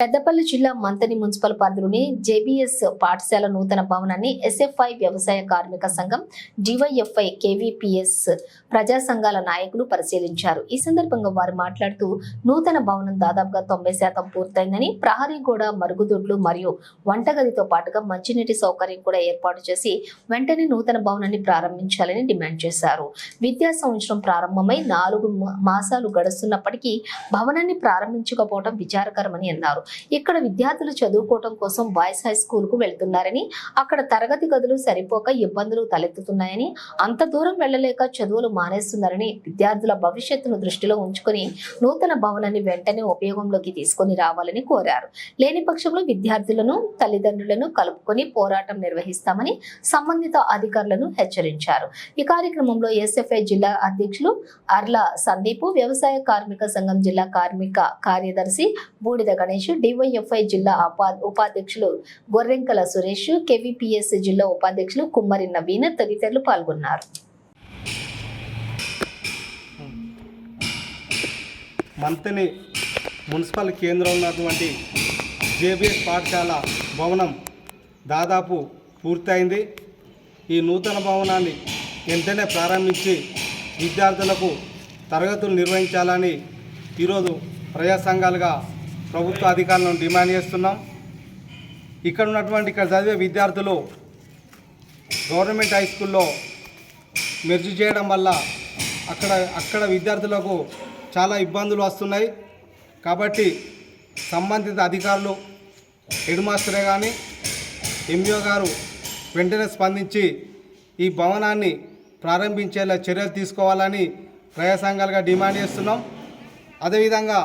పెద్దపల్లి జిల్లా మంతని మున్సిపల్ పరిధిలోని జేబీఎస్ పాఠశాల నూతన భవనాన్ని ఎస్ఎఫ్ఐ వ్యవసాయ కార్మిక సంఘం డివైఎఫ్ఐ కేవీపీఎస్ ప్రజా సంఘాల నాయకులు పరిశీలించారు. ఈ సందర్భంగా వారు మాట్లాడుతూ నూతన భవనం దాదాపుగా తొంభై శాతం పూర్తయిందని ప్రహరీ గోడ మరుగుదొడ్లు మరియు వంటగదితో పాటుగా మంచినీటి సౌకర్యం కూడా ఏర్పాటు చేసి వెంటనే నూతన భవనాన్ని ప్రారంభించాలని డిమాండ్ చేశారు. విద్యా సంవత్సరం ప్రారంభమై నాలుగు మాసాలు గడుస్తున్నప్పటికీ భవనాన్ని ప్రారంభించకపోవడం విచారకరమని అన్నారు. ఇక్కడ విద్యార్థులు చదువుకోవడం కోసం బాయ్స్ హై స్కూల్కు వెళ్తున్నారని అక్కడ తరగతి గదులు సరిపోక ఇబ్బందులు తలెత్తుతున్నాయని అంత దూరం వెళ్ళలేక చదువులు మానేస్తున్నారని విద్యార్థుల భవిష్యత్తును దృష్టిలో ఉంచుకొని నూతన భవనాన్ని వెంటనే ఉపయోగంలోకి తీసుకొని రావాలని కోరారు. లేని పక్షంలో విద్యార్థులను తల్లిదండ్రులను కలుపుకొని పోరాటం నిర్వహిస్తామని సంబంధిత అధికారులను హెచ్చరించారు. ఈ కార్యక్రమంలో ఎస్ఎఫ్ఐ జిల్లా అధ్యక్షులు అర్ల సందీపు వ్యవసాయ కార్మిక సంఘం జిల్లా కార్మిక కార్యదర్శి బూడిద గణేష్ డివైఎఫ్ఐ జిల్లా ఉపాధ్యక్షులు గొర్రెంకల సురేష్ కేవీపీఎస్ జిల్లా ఉపాధ్యక్షులు కుమ్మరి నవీన్ తదితరులు పాల్గొన్నారు. మంతని మున్సిపల్ కేంద్రం ఉన్నటువంటి జేబీఎస్ పాఠశాల భవనం దాదాపు పూర్తయింది. ఈ నూతన భవనాన్ని వెంటనే ప్రారంభించి విద్యార్థులకు తరగతులు నిర్వహించాలని ఈరోజు ప్రజా సంఘాలుగా ప్రభుత్వ అధికారులను డిమాండ్ చేస్తున్నాం. ఇక్కడ ఉన్నటువంటి ఇక్కడ చదివే విద్యార్థులు గవర్నమెంట్ హై స్కూల్లో మెర్జ్ చేయడం వల్ల అక్కడ అక్కడ విద్యార్థులకు చాలా ఇబ్బందులు వస్తున్నాయి. కాబట్టి సంబంధిత అధికారులు హెడ్ మాస్టరే కానీ ఎంఈఓ గారు వెంటనే స్పందించి ఈ భవనాన్ని ప్రారంభించేలా చర్యలు తీసుకోవాలని ప్రజా సంఘాలుగా డిమాండ్ చేస్తున్నాం. అదేవిధంగా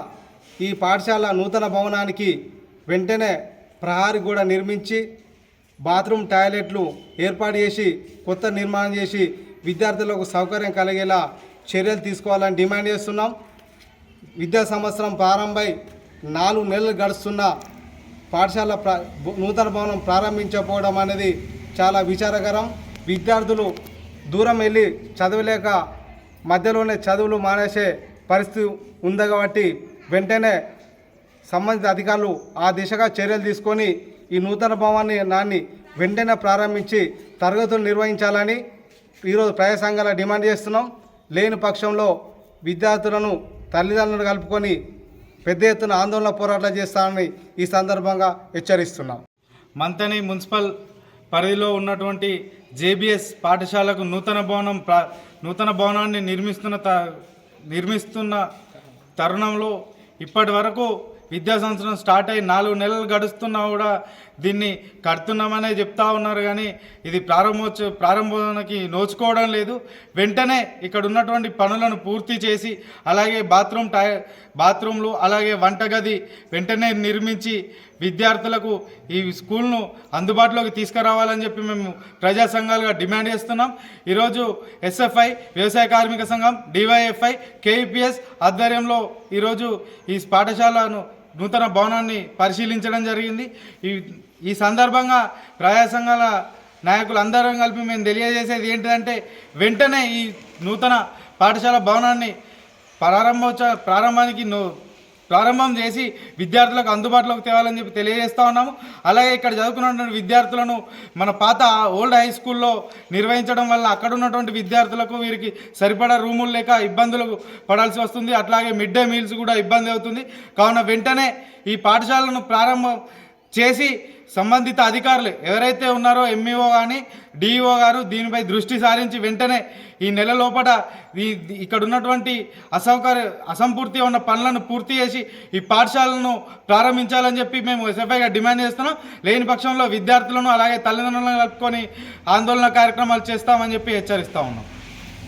ఈ పాఠశాల నూతన భవనానికి వెంటనే ప్రహారీ కూడా నిర్మించి బాత్రూమ్ టాయిలెట్లు ఏర్పాటు చేసి కొత్త నిర్మాణం చేసి విద్యార్థులకు సౌకర్యం కలిగేలా చర్యలు తీసుకోవాలని డిమాండ్ చేస్తున్నాం. విద్యా సంవత్సరం ప్రారంభమై నాలుగు నెలలు గడుస్తున్న పాఠశాల నూతన భవనం ప్రారంభించకపోవడం అనేది చాలా విచారకరం. విద్యార్థులు దూరం వెళ్ళి చదవలేక మధ్యలోనే చదువులు మానేసే పరిస్థితి ఉంది కాబట్టి వెంటనే సంబంధిత అధికారులు ఆ దిశగా చర్యలు తీసుకొని ఈ నూతన భవనాన్ని నాన్ని వెంటనే ప్రారంభించి తరగతులు నిర్వహించాలని ఈరోజు ప్రజా సంఘాల డిమాండ్ చేస్తున్నాం. లేని పక్షంలో విద్యార్థులను తల్లిదండ్రులను కలుపుకొని పెద్ద ఎత్తున ఆందోళన పోరాటం చేస్తామని ఈ సందర్భంగా హెచ్చరిస్తున్నాం. మంతని మున్సిపల్ పరిధిలో ఉన్నటువంటి జేబీఎస్ పాఠశాలకు నూతన భవనం నూతన భవనాన్ని నిర్మిస్తున్న త నిర్మిస్తున్న తరుణంలో ఇప్పటి వరకు విద్యా సంవత్సరం స్టార్ట్ అయ్యి నాలుగు నెలలు గడుస్తున్నా కూడా దీన్ని కడుతున్నామనే చెప్తా ఉన్నారు కానీ ఇది ప్రారంభోత్సవ ప్రారంభానికి నోచుకోవడం లేదు. వెంటనే ఇక్కడ ఉన్నటువంటి పనులను పూర్తి చేసి అలాగే బాత్రూమ్ టై బాత్రూమ్లు అలాగే వంటగది వెంటనే నిర్మించి విద్యార్థులకు ఈ స్కూల్ను అందుబాటులోకి తీసుకురావాలని చెప్పి మేము ప్రజా సంఘాలుగా డిమాండ్ చేస్తున్నాం. ఈరోజు ఎస్ఎఫ్ఐ వ్యవసాయ కార్మిక సంఘం డివైఎఫ్ఐ కేఈపిఎస్ ఆధ్వర్యంలో ఈరోజు ఈ పాఠశాలను నూతన భవనాన్ని పరిశీలించడం జరిగింది. ఈ ఈ సందర్భంగా ప్రజా సంఘాల నాయకులు అందరం కలిపి మేము తెలియజేసేది ఏంటంటే వెంటనే ఈ నూతన పాఠశాల భవనాన్ని ప్రారంభోత్సవ ప్రారంభానికి నో ప్రారంభం చేసి విద్యార్థులకు అందుబాటులోకి తేవాలని చెప్పి తెలియజేస్తూ ఉన్నాము. అలాగే ఇక్కడ చదువుకున్నటువంటి విద్యార్థులను మన పాత ఓల్డ్ హై స్కూల్లో నిర్వహించడం వల్ల అక్కడ ఉన్నటువంటి విద్యార్థులకు వీరికి సరిపడా రూములు లేక ఇబ్బందులు పడాల్సి వస్తుంది. అట్లాగే మిడ్ డే మీల్స్ కూడా ఇబ్బంది అవుతుంది. కావున వెంటనే ఈ పాఠశాలను ప్రారంభం చేసి సంబంధిత అధికారులు ఎవరైతే ఉన్నారో ఎంఈఓ కానీ డిఈఓ గారు దీనిపై దృష్టి సారించి వెంటనే ఈ నెల లోపల ఇక్కడ ఉన్నటువంటి అసౌకర్య అసంపూర్తి ఉన్న పనులను పూర్తి చేసి ఈ పాఠశాలను ప్రారంభించాలని చెప్పి మేము ఎస్ఎఫ్ఐగా డిమాండ్ చేస్తున్నాం. లేని పక్షంలో విద్యార్థులను అలాగే తల్లిదండ్రులను కలుపుకొని ఆందోళన కార్యక్రమాలు చేస్తామని చెప్పి హెచ్చరిస్తూ ఉన్నాం.